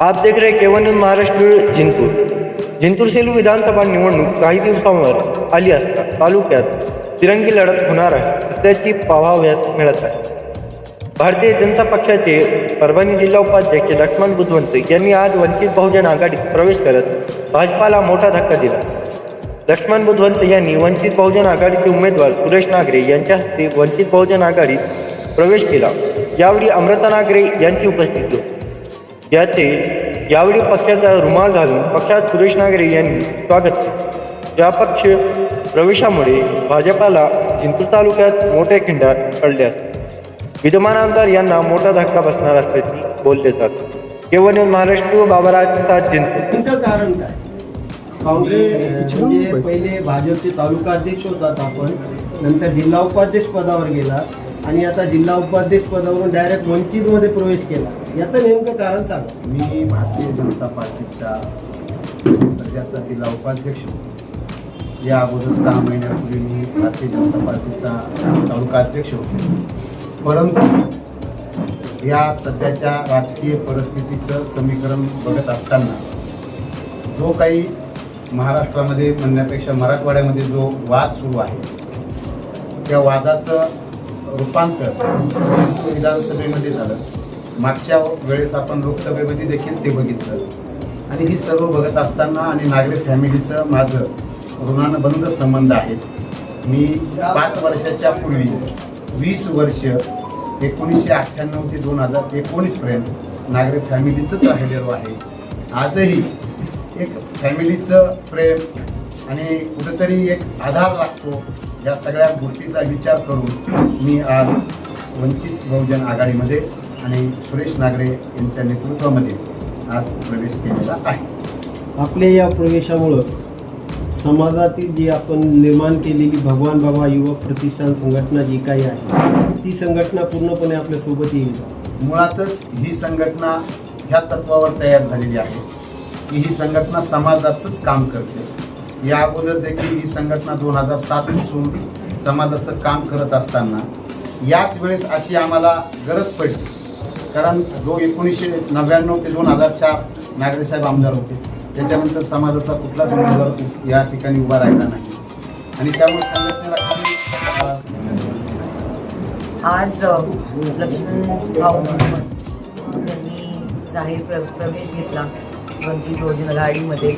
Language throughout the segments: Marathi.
आप देख रहे केवन महाराष्ट्र जिंतूर। जिंतूर सेलू विधानसभा निवडणूक काही दिवसांवर आली असता तालुक्यात तिरंगी लढत होणार आहे असल्याची पाहाव्यास मिळत आहे. भारतीय जनता पक्षाचे परभणी जिल्हा उपाध्यक्ष लक्ष्मण बुधवंत यांनी आज वंचित बहुजन आघाडीत प्रवेश करत भाजपाला मोठा धक्का दिला. लक्ष्मण बुधवंत यांनी वंचित बहुजन आघाडीचे उमेदवार सुरेश नागरे यांच्या हस्ते वंचित बहुजन आघाडीत प्रवेश केला. यावेळी अमृता नागरे यांची उपस्थिती होती. याचे यावेळी पक्षाचा रुमाल घालून पक्षात सुरेश नागरे यांनी स्वागत केले. या पक्ष प्रवेशामुळे भाजपाला जिंतूर तालुक्यात मोठ्या खिंडात पडल्यात. विद्यमान आमदार यांना मोठा धक्का बसणार असल्याचे बोलले जात. केवळ महाराष्ट्र बाबाराज सात जिंतूर. कारण काय? काँग्रेस म्हणजे पहिले भाजपचे तालुका अध्यक्ष होतात आपण नंतर जिल्हा उपाध्यक्ष पदावर गेला आणि आता जिल्हा उपाध्यक्ष पदावरून डायरेक्ट वंचितमध्ये प्रवेश केला. याचं नेमकं कारण सांगा. मी भारतीय जनता पार्टीचा सध्याचा जिल्हा उपाध्यक्ष. होतो या अगोदर सहा महिन्यापूर्वी मी भारतीय जनता पार्टीचा तालुका अध्यक्ष होतो. परंतु या सध्याच्या राजकीय परिस्थितीचं समीकरण बघत असताना जो काही महाराष्ट्रामध्ये म्हणण्यापेक्षा मराठवाड्यामध्ये जो वाद सुरू आहे त्या वादाचं रूपांतर विधानसभेमध्ये झालं. मागच्या वेळेस आपण लोकसभेमध्ये देखील ते बघितलं. आणि ही सर्व बघत असताना आणि नागरे फॅमिलीचं माझं ऋणानं बंद संबंध आहेत. मी पाच वर्षाच्या पूर्वी वीस वर्ष एकोणीसशे अठ्ठ्याण्णव ते दोन हजार एकोणीसपर्यंत नागरे फॅमिलीतच राहिलेलो आहे. आजही एक फॅमिलीचं प्रेम आणि कुठेतरी एक आधार लागतो या सगळ्या गोष्टीचा विचार करून मी आज वंचित बहुजन आघाडीमध्ये आणि सुरेश नागरे यांच्या नेतृत्वामध्ये आज प्रवेश केलेला आहे. आपल्या या प्रवेशामुळं समाजातील जी आपण निर्माण केलेली भगवान बाबा युवक प्रतिष्ठान संघटना जी काही आहे ती संघटना पूर्णपणे आपल्यासोबत येईल मुळातच ही संघटना ह्या तत्वावर तयार झालेली आहे की ही संघटना समाजाचंच काम करते. या अगोदर देखील ही संघटना दोन हजार सातपासून समाजाचं काम करत असताना याच वेळेस अशी आम्हाला गरज पडली. कारण जो एकोणीसशे नव्याण्णव ते दोन हजार चार नागरे साहेब आमदार होते त्याच्यानंतर समाजाचा कुठलाच उमेदवार या ठिकाणी उभा राहिला नाही. आणि त्यामुळे संघटनेला आज लक्ष्मण यांनी जाहीर प्र प्रवेश घेतला. वंचित बहुजन आघाडीमध्ये.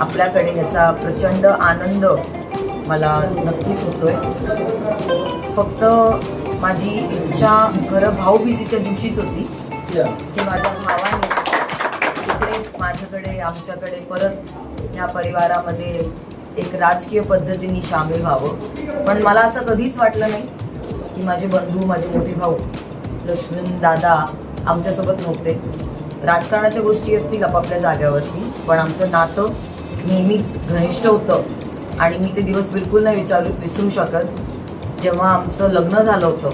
आपल्याकडे ह्याचा प्रचंड आनंद मला नक्कीच होतोय. फक्त माझी इच्छा खरं भाऊबीजीच्या दिवशीच होती. की माझ्या भावाने इकडे माझ्याकडे आमच्याकडे परत ह्या परिवारामध्ये एक राजकीय पद्धतीने सामील व्हावं. पण मला असं कधीच वाटलं नाही की माझे बंधू माझे मोठे भाऊ लक्ष्मण दादा आमच्यासोबत नव्हते. राजकारणाच्या गोष्टी असतील आपापल्या जाग्यावरती पण आमचं नातं नेहमीच घनिष्ठ होतं. आणि मी ते दिवस बिलकुल नाही विचारू विसरू शकत. जेव्हा आमचं लग्न झालं होतं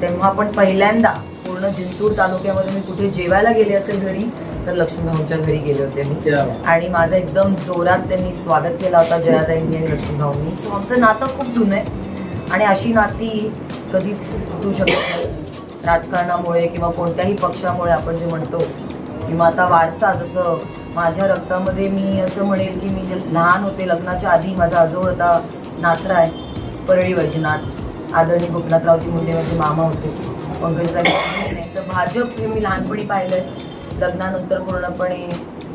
तेव्हा पण पहिल्यांदा पूर्ण जिंतूर तालुक्यामध्ये मी कुठे जेवायला गेले असेल घरी तर लक्ष्मीभाऊंच्या घरी गेले होते मी. आणि माझं एकदम जोरात त्यांनी स्वागत केला होता जयाताईंनी आणि लक्ष्मीभाऊंनी सो आमचं नातं खूप जुनं आहे. आणि अशी नाती कधीच तुटू शकत नाही. राजकारणामुळे किंवा कोणत्याही पक्षामुळे आपण जे म्हणतो किंवा आता वारसा जसं माझ्या रक्तामध्ये मी असं म्हणेल की मी जे लहान होते लग्नाच्या आधी माझा आजोळ होता आहे परळी वैजनाथ आदरणीय गोपनाथरावजी मुंडे माझे मामा होते. काँग्रेसला तर भाजप हे मी लहानपणी पाहिलं लग्नानंतर पूर्णपणे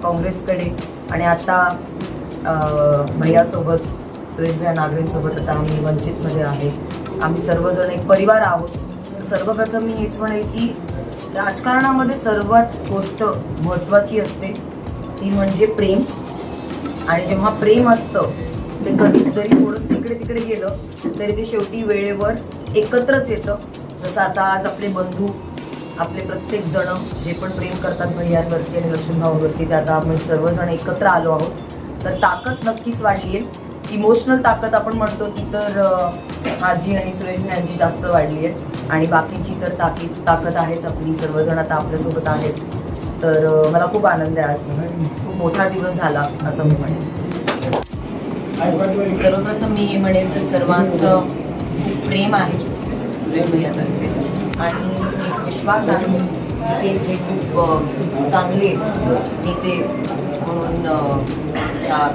काँग्रेसकडे. आणि आता भैयासोबत सुरेश भैया नागरेंसोबत आता आम्ही वंचितमध्ये आहे. आम्ही सर्वजण एक परिवार आहोत. तर सर्वप्रथम मी हेच म्हणेल की राजकारणामध्ये सर्वात गोष्ट महत्त्वाची असते. ती म्हणजे प्रेम. आणि जेव्हा प्रेम असतं ते कधी जरी थोडंसं इकडे तिकडे गेलं तरी ते शेवटी वेळेवर एकत्रच येतं. जसं आता आज आपले बंधू आपले प्रत्येक जण जे पण प्रेम करतात भैयांवरती आणि लक्ष्मणभाऊंवरती ते आता आपण सर्वजण एकत्र आलो आहोत. तर ताकद नक्कीच वाढली आहे इमोशनल ताकद आपण म्हणतो ती तर माझी आणि सुरेश यांची जास्त वाढली आहे आणि बाकीची तर ताकीद ताकद आहेच आपली. सर्वजण आता आपल्यासोबत आहेत. तर मला खूप आनंद आहे आज. खूप मोठा दिवस झाला असं मी म्हणेन. सर्वप्रथम मी म्हणेन तर सर्वांचं प्रेम आहे सूर्यभैयातर्फे आणि एक विश्वास आहे की ते खूप चांगले नेते म्हणून त्या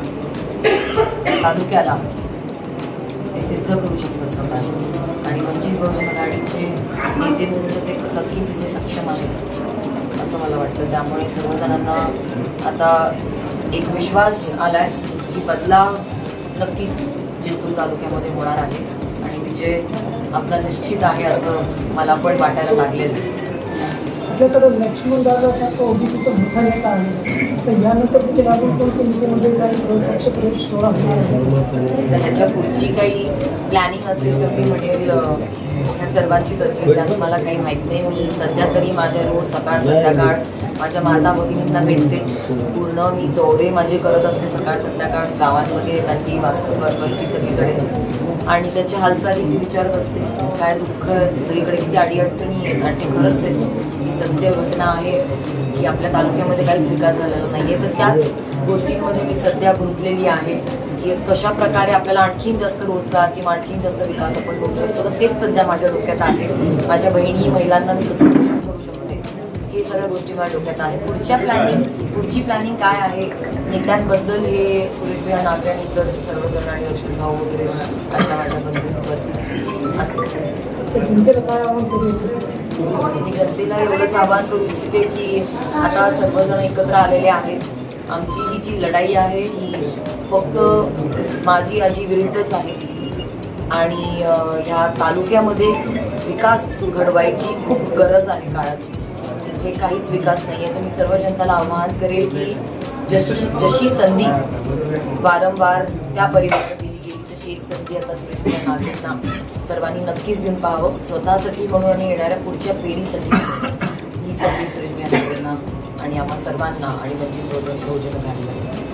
तालुक्याला ते सिद्ध करू शकतात स्वतः आणि वंचित बहुजन आघाडीचे नेते म्हणून ते नक्कीच इथे सक्षम आहेत. असं मला वाटतं. त्यामुळे सर्वजणांना आता एक विश्वास आलाय की बदलाव नक्कीच जिंतूर तालुक्यामध्ये होणार आहे. आणि विजय आपला निश्चित आहे असं मला पण वाटायला लागलेलं आहे. आपल्याकडे लक्ष्मण दादा सारखं ओबीसीचं मोठा नेता आहे. तर यानंतर तिथे लागून कोणते नेतेमध्ये काही पक्ष प्रवेश सोहळा होणार आहे. तर ह्याच्या पुढची काही प्लॅनिंग असेल तर मी म्हणेल ह्या सर्वांचीच असतील त्यात मला काही माहीत नाही. मी सध्या तरी माझ्या रोज सकाळ संध्याकाळ माझ्या माता भगिनींना भेटते. पूर्ण मी दौरे माझे करत असते सकाळ संध्याकाळ गावांमध्ये त्यांची वास्तू वस्ती सगळीकडे. आणि त्यांच्या हालचाली मी विचारत असते काय दुःख सगळीकडे किती अडीअडचणी आहेत? आणि ते खरंच आहे. ही सत्य घटना आहे की आपल्या तालुक्यामध्ये काहीच विकास झालेला नाही आहे तर त्याच गोष्टींमध्ये मी सध्या गुंतलेली आहे. म्हणजे की कशा प्रकारे आपल्याला आणखीन जास्त रोजगार किंवा आणखीन जास्त विकास आपण करू शकतो तर तेच सध्या माझ्या डोक्यात आहे. माझ्या बहिणी महिलांना मी कसं सक्षम करू शकते हे सगळ्या गोष्टी माझ्या डोक्यात आहे पुढच्या प्लॅनिंग पुढची प्लॅनिंग काय आहे? नेत्यांबद्दल हे सुरेश बिहार नागरे आणि इतर सर्वजण आणि अक्षर भाऊ वगैरे अशा माझ्या बंधूंवरती असेल मी जनतेला एवढंच आवाहन करू इच्छिते की आता सर्वजण एकत्र आलेले आहेत. आमची ही जी लढाई आहे ही फक्त माझी आजी विरुद्धच आहे. आणि ह्या तालुक्यामध्ये विकास घडवायची खूप गरज आहे काळाची. तिथे काहीच विकास नाही आहे तर मी सर्व जनताला आवाहन करेल की जशी जशी संधी वारंवार त्या परिवाराला दिली गेली तशी एक संधी आता सुरेश नागरिकांना सर्वांनी नक्कीच देऊन पाहावं. स्वतःसाठी म्हणून आणि येणाऱ्या पुढच्या पिढीसाठी ही संधी सुरेश आणि आम्हा सर्वांना आणि वंचित बहुजन बहुजन आघाडीला